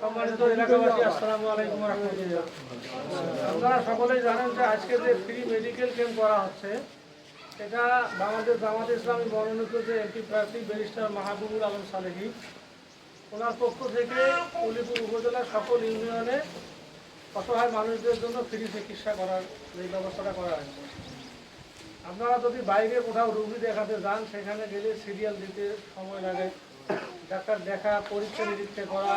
সম্মানিত এলাকাবাসী, আসসালামু আলাইকুম রাহমাতুল্লাহ। আপনারা সকলেই জানেন যে আজকে যে ফ্রি মেডিকেল ক্যাম্প করা হচ্ছে, এটা বাংলাদেশ, জামাত ইসলামী মনোনীত যে এমপি প্রার্থী ব্যারিস্টার মাহবুবুল আলম সালেহী, ওনার পক্ষ থেকে উলিপুর উপজেলার সকল ইউনিয়নে অসহায় মানুষদের জন্য ফ্রি চিকিৎসা করার এই ব্যবস্থাটা করা হয়েছে। আপনারা যদি বাইরে কোথাও রুগী দেখাতে যান, সেখানে গেলে সিরিয়াল দিতে সময় লাগে। ডাক্তার দেখা, পরীক্ষা নিরীক্ষা করা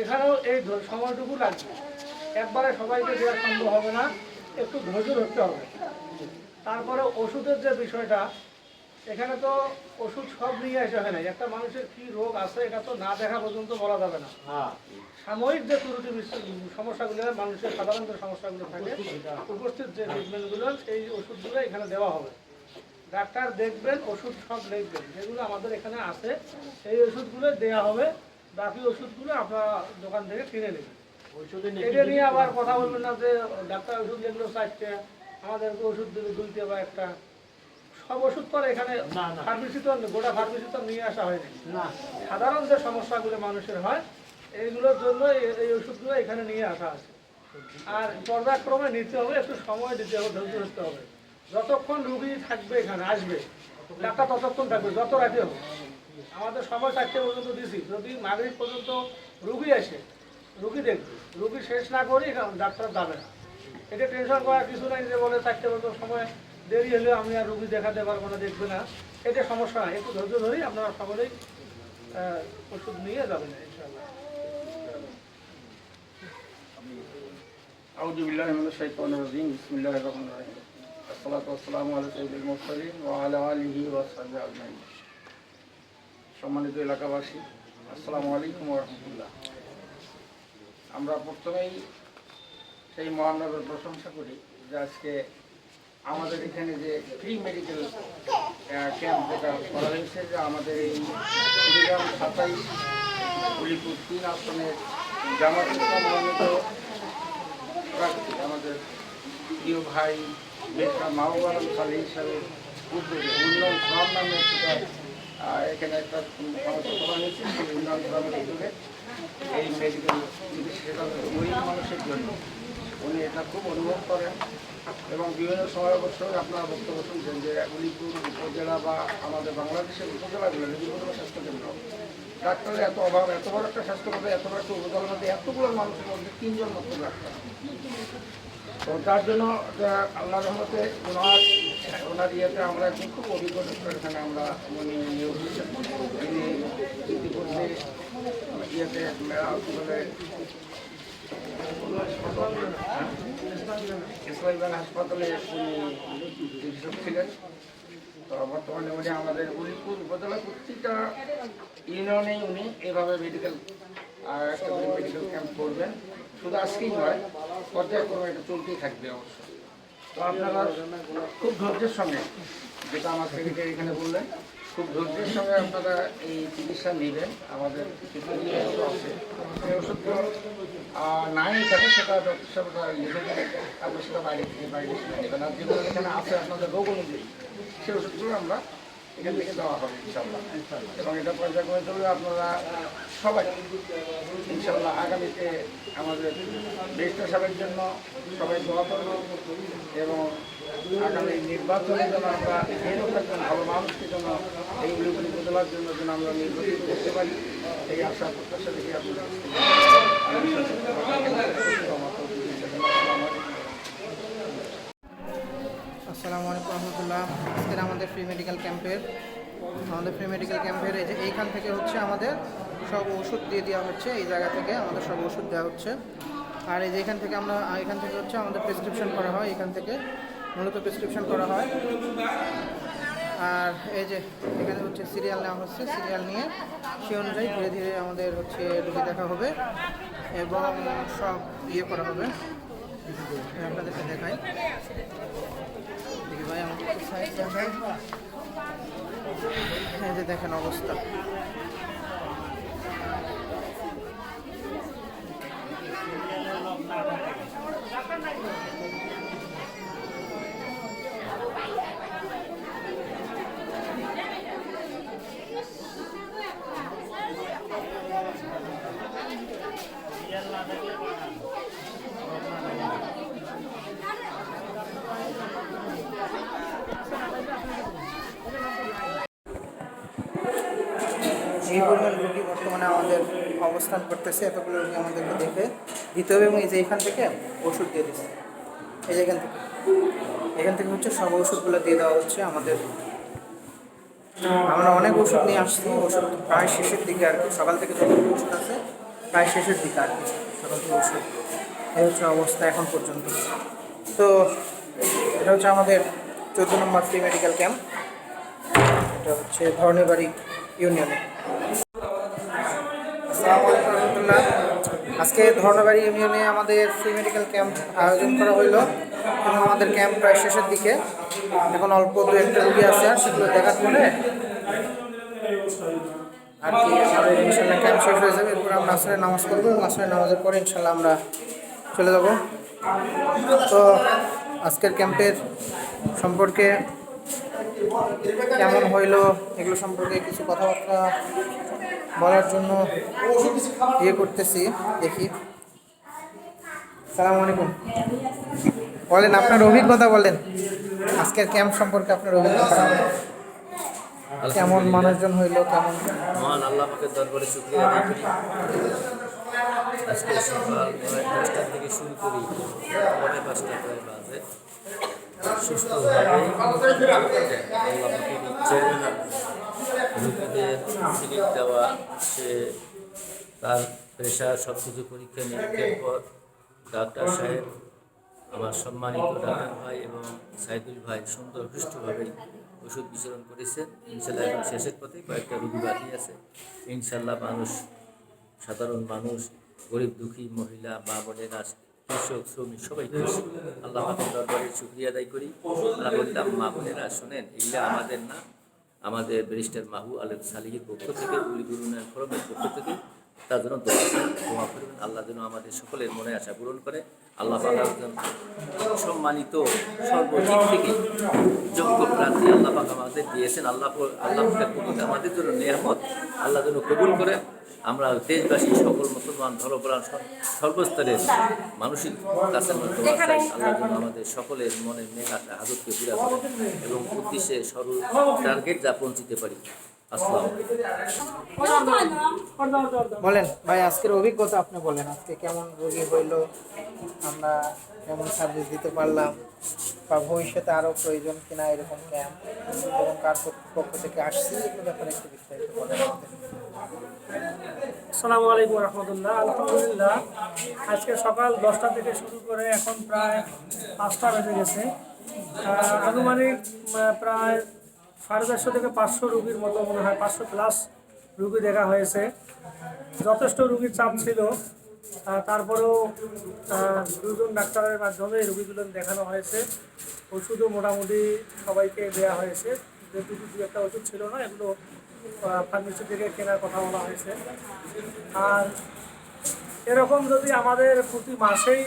এখানেও এই সময়টুকু লাগবে। একবারে সবাইকে দেওয়া সম্ভব হবে না, একটু ধৈর্য ধরতে হবে। তারপরে ওষুধের যে বিষয়টা এখানে তো ওষুধ সব নিয়ে আসা হয় না একটা মানুষের কি রোগ আছে এটা তো না দেখা পর্যন্ত বলা যাবে না। সাময়িক যে ত্রুটি সমস্যাগুলো মানুষের সাধারণ যে সমস্যাগুলো থাকে উপস্থিত যে ট্রিটমেন্টগুলো এই ওষুধগুলো এখানে দেওয়া হবে। ডাক্তার দেখবেন ওষুধ সব দেখবেন। যেগুলো আমাদের এখানে আছে এই ওষুধগুলো দেওয়া হবে। বাকি ওষুধগুলো আপনারা দোকান থেকে কিনে নেবেন। এটা নিয়ে আবার কথা বলবেন না যে ডাক্তার ওষুধ যেগুলো চারটে আমাদেরকে ওষুধ দেবে দুইটে বা একটা। সব ওষুধ তো এখানে ফার্মেসি তো গোটা ফার্মেসি তো নিয়ে আসা হয়নি। না। সাধারণ যে সমস্যাগুলো মানুষের হয় এইগুলোর জন্য এই- ওষুধগুলো এখানে নিয়ে আসা আছে। আর পর্যায়ক্রমে নিতে হবে একটু সময় দিতে হবে ধৈর্য ধরতে হবে। যতক্ষণ রুগী থাকবে এখানে আসবে ডাক্তার ততক্ষণ থাকবে যত রাতে হোক। আমাদের সময় চারটে পর্যন্ত দিছি। যদি মাগরিব পর্যন্ত রুগী আসে রুগী দেখবে। রুগী শেষ না করি ডাক্তার যাবে না। এটা টেনশন করার কিছু নাই যে বলে চারটে পর্যন্ত সময় দেরি হলে আমি আর রুগী দেখাতে পারবো না দেখবে না এটা সমস্যা নাই একটু ধৈর্য ধরি আপনারা সকলেই আহ, ওষুধ নিয়ে যাবেন ইনশাআল্লাহ أعوذ بالله من الشيطان الرجيم بسم الله الرحمن الرحيم الصلاة والسلام على سيد المرسلين وعلى آله وصحبه أجمعين সম্মানিত এলাকাবাসী আসসালামু আলাইকুম রহমতুল্লাহ আমরা প্রথমেই সেই মহানগর প্রশংসা করি যে আজকে আমাদের এখানে যে ফ্রি মেডিকেল ক্যাম্প যেটা করা হয়েছে যে আমাদের এই কুড়িগ্রাম সাতাইশ উলিপুর তিন আসনের জামাত মনোনীত আমাদের প্রিয় ভাই বেশা মাহবুব আলম সালি হিসাবে উদ্যোগে। উন্নয়ন ফ্রাম নামে আহ, এখানে একটা সংস্থা করা হয়েছে। সেই উন্নয়ন ফ্রামের উদ্যোগে এই মেডিকেল চিকিৎসাটা গরিব মানুষের জন্য। উনি এটা খুব অনুভব করেন এবং বিভিন্ন সময় অবশ্যই আপনারা বক্তব্য শুনছেন যে উলিপুর উপজেলা বা আমাদের বাংলাদেশের উপজেলাগুলো উপজেলা স্বাস্থ্যকেন্দ্র। ডাক্তারের এত অভাব, এত বড় একটা স্বাস্থ্যকেন্দ্র, এত বড় একটা উপজেলার মধ্যে এতগুলো মানুষের মধ্যে তিনজন মাত্র ডাক্তার। তো তার জন্য আল্লাহ রহমতে ওনার ওনার ইয়েতে আমরা একজন খুব অভিজ্ঞ ডাক্তার এখানে আমরা উনি ইতিপূর্বে ইয়েতে হাসপাতালে তো বর্তমানে উনি আমাদের ইউনিয়নেই উনি এভাবে মেডিকেল একটা মেডিকেল ক্যাম্প করবেন শুধু আজকেই থাকবে তো আপনারা খুব ধৈর্যের সঙ্গে যেটা আমার সেক্রেটারি এখানে বললেন খুব ধৈর্যের সঙ্গে আপনারা এই চিকিৎসা নেবেন। আমাদের কিছু ওষুধগুলো নাই থাকে সেটা ডক্টর সাহেব লিখে দেবেন আপনি সেটা বাইরে থেকে, বাইরে নেবেন। আর যেগুলো এখানে আছে, আপনাদের রোগ অনুযায়ী সেই ওষুধগুলো আমরা এখান থেকে দেওয়া হবে ইনশাল্লাহ এবং এটা পর্যায়ক্রমে চলবে আপনারা সবাই ইনশাল্লাহ আগামীতে আমাদের বেস্টার সাহেবের জন্য সবাই দোয়া করব এবং আগামী নির্বাচনের জন্য আমরা এরকম একজন ভালো মানুষকে জন্য জন্য যেন আমরা করতে পারি, এই আশা, প্রত্যাশা আসসালামু আলাইকুম রহমতুল্লাহ। আজকের আমাদের ফ্রি মেডিকেল ক্যাম্পের আমাদের ফ্রি মেডিকেল ক্যাম্পের এই যে এইখান থেকে হচ্ছে আমাদের সব ওষুধ দিয়ে দেওয়া হচ্ছে, এই জায়গা থেকে আমাদের সব ওষুধ দেওয়া হচ্ছে। আর এই যে এখান থেকে আমরা এখান থেকে হচ্ছে আমাদের প্রেসক্রিপশন করা হয় এখান থেকে মূলত প্রেসক্রিপশন করা হয়। আর এই যে এখানে হচ্ছে সিরিয়াল নেওয়া হচ্ছে সিরিয়াল নিয়ে সে অনুযায়ী ধীরে ধীরে আমাদের হচ্ছে রুগী দেখা হবে এবং সব ইয়ে করা হবে। আপনাদেরকে দেখাই। দেখি ভাই, আমাকে এই যে দেখেন অবস্থা। এই পরিমাণ রোগী বর্তমানে আমাদের অবস্থান করতেছে, এতগুলো রোগী আমাদেরকে দেখে দিতে হবে এবং এই যে এখান থেকে ওষুধ দিয়ে দিচ্ছে। এই যে এখান থেকে। এখান থেকে হচ্ছে সব ওষুধগুলো দিয়ে দেওয়া হচ্ছে আমাদের। আমরা অনেক ওষুধ নিয়ে আসছি, ওষুধ প্রায় শেষের দিকে আর কি, সকাল থেকে যতগুলো ওষুধ আছে, প্রায় শেষের দিকে আর কি, সকাল থেকে ওষুধ। এই হচ্ছে অবস্থা এখন পর্যন্ত। তো এটা হচ্ছে আমাদের চোদ্দ নম্বর ফ্রি মেডিকেল ক্যাম্প এটা হচ্ছে ধরনীবাড়ি ইউনিয়নে। আজকে ধর্ণবাড়ি ইউনিয়নে আমাদের ফ্রি মেডিকেল ক্যাম্প আয়োজন করা হইল এবং আমাদের ক্যাম্প প্রায় শেষের দিকে। এখন অল্প দু একটা রুগী আছে আর সেগুলো দেখার পরে আর কি আমাদের ইনশাল্লাহ ক্যাম্প শেষ হয়ে যাবে। এরপর আমরা আসলে নামাজ করব এবং আসলে নামাজের পরে ইনশাল্লাহ আমরা চলে যাব। তো আজকের ক্যাম্পের সম্পর্কে কেমন হইল? এগুলো সম্পর্কে কিছু কথাবার্তা বলার জন্য ইয়ে করতেছি, দেখি। সালাম আলাইকুম। বলেন, আপনার অভিজ্ঞতা বলেন। আজকের ক্যাম্প সম্পর্কে আপনার অভিজ্ঞতা কেমন? মানুষজন হইল, কেমন? আজকে সকাল প্রায় দশটার থেকে শুরু করি পরে পাঁচটা প্রায় বাজে সুস্থভাবে রোগীদের সিলিপ দেওয়া সে তার প্রেশার সব কিছু পরীক্ষা নিরীক্ষার পর ডাক্তার সাহেব আমার সম্মানিত ডাক্তার ভাই এবং সাইদুল ভাই সুন্দর সুষ্ঠুভাবে ওষুধ বিতরণ করেছেন ইনশাল্লাহ এখন শেষের পথে কয়েকটা রোগী বাকি আছে। ইনশাল্লাহ মানুষ সাধারণ মানুষ গরিব দুঃখী মহিলা মা বোনেরা কৃষক, শ্রমিক সবাই খুশি। আল্লাহ পাকের দরবারে শুক্রিয়া আদায় করি। আমরা বললাম মা বোনেরা শোনেন, এগুলো আমাদের না। আমাদের ব্যারিস্টার মাহু আলম সালিহির পক্ষ থেকে গুলিগুরুনের ফরমের পক্ষ থেকে, তার জন্য দোয়া করবেন আল্লাহ যেন আমাদের সকলের মনে আশা পূরণ করে। আল্লাহ পাক সম্মানিত, সর্বদিক থেকে যোগ্য প্রার্থী আল্লাহ আমাদের দিয়েছেন। আল্লাহ আল্লাহ আমাদের জন্য নিয়ামত। আল্লাহ যেন কবুল করেন আমরা দেশবাসী সকল মুসলমান ধর্মপ্রাণ সর্বস্তরের মানসিক কাছে দোয়া চাই। আল্লাহ যেন আমাদের সকলের মনের মেঘ আশা হাজতকে পুরা এবং উদ্দেশ্যে সর্ব টার্গেট যা পৌঁছিতে পারি। বলেন ভাই আজকের অভিজ্ঞতা আপনি বলেন। আজকে কেমন রোগী হইল? আমরা কেমন সার্ভিস দিতে পারলাম? বা ভবিষ্যতে আরও প্রয়োজন কিনা এরকম ক্যাম্প এবং কার পক্ষ থেকে আসছি এগুলো ব্যাপারে একটু বিস্তারিত বলেন। আসসালামু আলাইকুম রহমতুল্লাহ। আলহামদুলিল্লাহ আজকে সকাল দশটা থেকে শুরু করে এখন প্রায় পাঁচটা বেজে গেছে। আনুমানিক প্রায় সাড়ে চারশো থেকে পাঁচশো রুগীর মতো মনে হয়, পাঁচশো প্লাস রুগী দেখা হয়েছে। যথেষ্ট রুগীর চাপ ছিল। তারপরেও দুজন ডাক্তারের মাধ্যমে রুগীগুলো দেখানো হয়েছে। ওষুধও মোটামুটি সবাইকে দেওয়া হয়েছে। যে দুটো দু একটা ওষুধ ছিল না, এগুলো ফার্মেসি থেকে কেনার কথা বলা হয়েছে। আর এরকম যদি আমাদের প্রতি মাসেই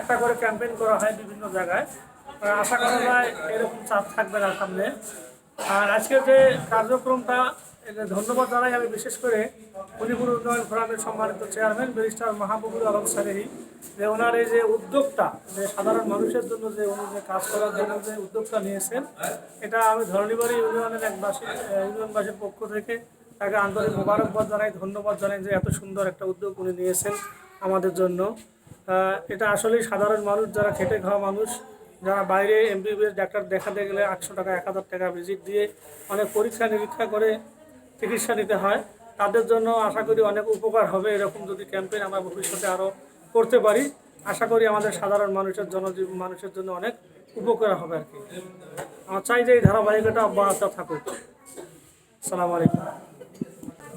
একটা করে ক্যাম্পেইন করা হয় বিভিন্ন জায়গায় আশা করা যায় এরকম চাপ থাকবে না সামনে। আর আজকের যে কার্যক্রমটা ধন্যবাদ জানাই। আমি বিশেষ করে মণিপুর উন্নয়ন ফোরামের সম্মানিত চেয়ারম্যান, ব্যারিস্টার মাহবুবুল আলম সালেহি যে ওনার এই যে উদ্যোগটা, যে সাধারণ মানুষের জন্য যে উনি যে কাজ করার জন্য যে উদ্যোগটা নিয়েছেন, এটা আমি ধরণীবাড়ি ইউনিয়নের এক বাসী ইউনিয়নবাসীর পক্ষ থেকে তাকে আন্তরিক মোবারকবাদ জানাই, ধন্যবাদ জানাই যে এত সুন্দর একটা উদ্যোগ উনি নিয়েছেন আমাদের জন্য। এটা আসলেই সাধারণ মানুষ, যারা খেটে খাওয়া মানুষ যারা বাইরে এমবিবিএস ডাক্তার দেখাতে গেলে আটশো টাকা, এক হাজার টাকা ভিজিট দিয়ে অনেক পরীক্ষা নিরীক্ষা করে চিকিৎসা নিতে হয়। তাদের জন্য আশা করি অনেক উপকার হবে এরকম যদি ক্যাম্পেইন আমরা ভবিষ্যতে আরও করতে পারি। আশা করি আমাদের সাধারণ মানুষের জন্য মানুষের জন্য অনেক উপকার হবে আর কি। আমার চাই যে এই ধারাবাহিকতা অব্যাহত থাকুক। সালাম আলাইকুম।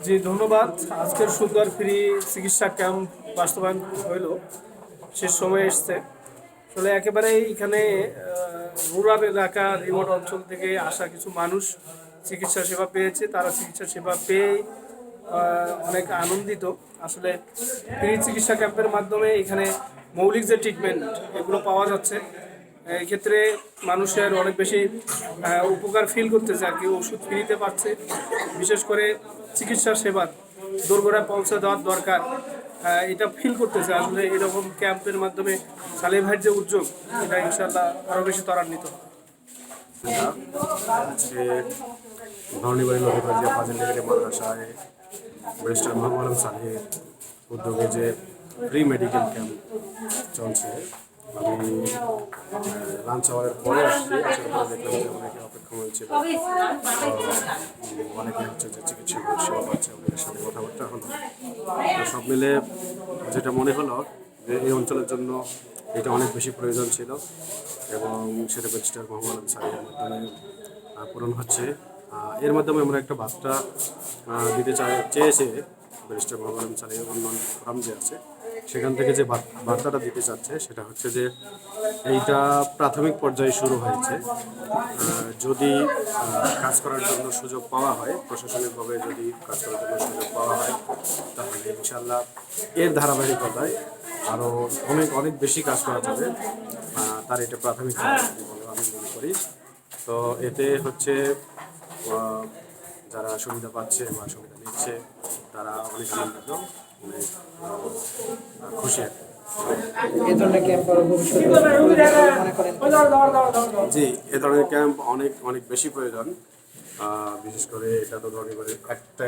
জি, ধন্যবাদ। আজকের সুগার ফ্রি চিকিৎসা ক্যাম্প বাস্তবায়ন হইল। সে সময় এসছে। আসলে একেবারে এখানে রুরাল এলাকা রিমোট অঞ্চল থেকে আসা কিছু মানুষ চিকিৎসা সেবা পেয়েছে। তারা চিকিৎসা সেবা পেয়ে অনেক আনন্দিত। আসলে ফ্রি চিকিৎসা ক্যাম্পের মাধ্যমে এখানে মৌলিক যে ট্রিটমেন্ট এগুলো পাওয়া যাচ্ছে এই ক্ষেত্রে মানুষের অনেক বেশি উপকার ফিল করতেছে আর কি, ওষুধ ফ্রিতে পাচ্ছে। বিশেষ করে চিকিৎসা সেবা দোরগোড়ায় পৌঁছে দেওয়ার দরকার। এটা ফিল করতেছে। আসলে এরকম ক্যাম্পের মাধ্যমে সালে ভাইয়ের যে উদ্যোগ, এটা ইনশাল্লাহ আরও বেশি ত্বরান্বিত উদ্যোগে যে ফ্রি মেডিকেল ক্যাম্প চলছে, আমি লাঞ্চ আওয়ারের পরে আসছি। আসার দেখলাম যে অনেকে অপেক্ষা হয়েছিল অনেকে হচ্ছে যে চিকিৎসা সেবা পাচ্ছে ওদের সাথে কথাবার্তা হলো। তো সব মিলে যেটা মনে হলো যে এই অঞ্চলের জন্য এটা অনেক বেশি প্রয়োজন ছিল এবং সেটা ব্যারিস্টার আলম সালেহের মাধ্যমে পূরণ হচ্ছে। এর মাধ্যমে আমরা একটা বার্তা দিতে চাই চেয়েছে ব্যারিস্টার মোহাম্মদ আলম সালেহের উন্নয়ন ফোরাম যে আছে সেখান থেকে যে বার্তাটা দিতে চাচ্ছে সেটা হচ্ছে যে এইটা প্রাথমিক পর্যায়ে শুরু হয়েছে। যদি কাজ করার জন্য সুযোগ পাওয়া হয়, প্রশাসনিকভাবে যদি কাজ করার জন্য সুযোগ পাওয়া হয়, তাহলে ইনশাল্লাহ এর ধারাবাহিকতায় আরও অনেক অনেক বেশি কাজ করা যাবে। তার এটা প্রাথমিক বলে আমি মনে করি। তো এতে হচ্ছে যারা সুবিধা পাচ্ছে বা সুবিধা নিচ্ছে, তারা অনেক আনন্দিত। খুশি ধরনের ক্যাম্প জি এ ধরনের ক্যাম্প অনেক অনেক বেশি প্রয়োজন। আহ, বিশেষ করে এটা তো ধনীবাড়ির একটা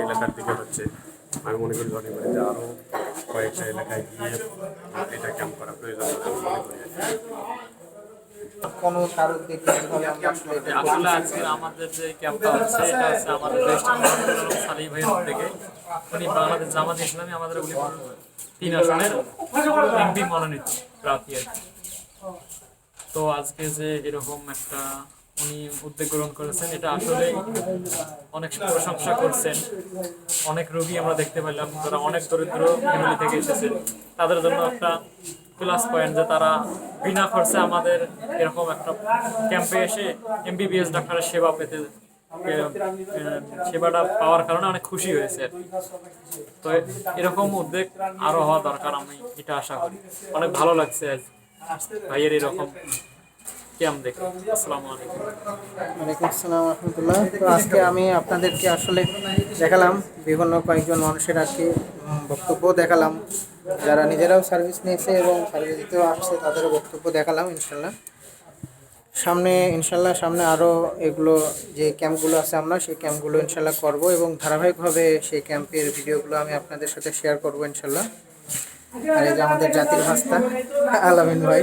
এলাকার দিকে হচ্ছে। আমি মনে করি ধনীবাড়িতে আরও কয়েকটা এলাকায় গিয়ে এটা ক্যাম্প করা প্রয়োজন মনে করি। কোনো আসলে আজকে আমাদের যে ক্যাম্পটা হচ্ছে এটা হচ্ছে আমাদের সালি ভাইয়ের থেকে। উনি বাংলাদেশ জামাত ইসলামী আমাদের উনি তিন আসনের এমপি মনোনীত প্রার্থী তো আজকে যে এরকম একটা উনি উদ্যোগ গ্রহণ করেছেন। এটা আসলে অনেক প্রশংসা করছেন। অনেক রোগী আমরা দেখতে পেলাম, যারা অনেক দরিদ্র ফ্যামিলি থেকে এসেছে। তাদের জন্য একটা প্লাস পয়েন্ট যে তারা বিনা খরচে আমাদের এরকম একটা ক্যাম্পে এসে এমবিবিএস ডাক্তারের সেবা পেতে সেবাটা পাওয়ার কারণে অনেক খুশি হয়েছে। তো এরকম উদ্যোগ আরও হওয়া দরকার আমি এটা আশা করি। অনেক ভালো লাগছে আজ ভাইয়ের এরকম ক্যাম্প আসসালামু রহমতুল্লাহ। তো আজকে আমি আপনাদেরকে আসলে দেখালাম বিভিন্ন কয়েকজন মানুষের উম, বক্তব্য দেখালাম। যারা নিজেরাও সার্ভিস নিয়েছে এবং সার্ভিস দিতেও আসছে তাদেরও বক্তব্য দেখালাম ইনশাল্লাহ। সামনে ইনশাল্লাহ সামনে আরও এগুলো যে ক্যাম্পগুলো আছে আমরা সেই ক্যাম্পগুলো ইনশাল্লাহ করব এবং ধারাবাহিকভাবে সেই ক্যাম্পের ভিডিওগুলো আমি আপনাদের সাথে শেয়ার করব ইনশাল্লাহ। আর এই যে আমাদের জাতির ভাস্তা আলামিন ভাই।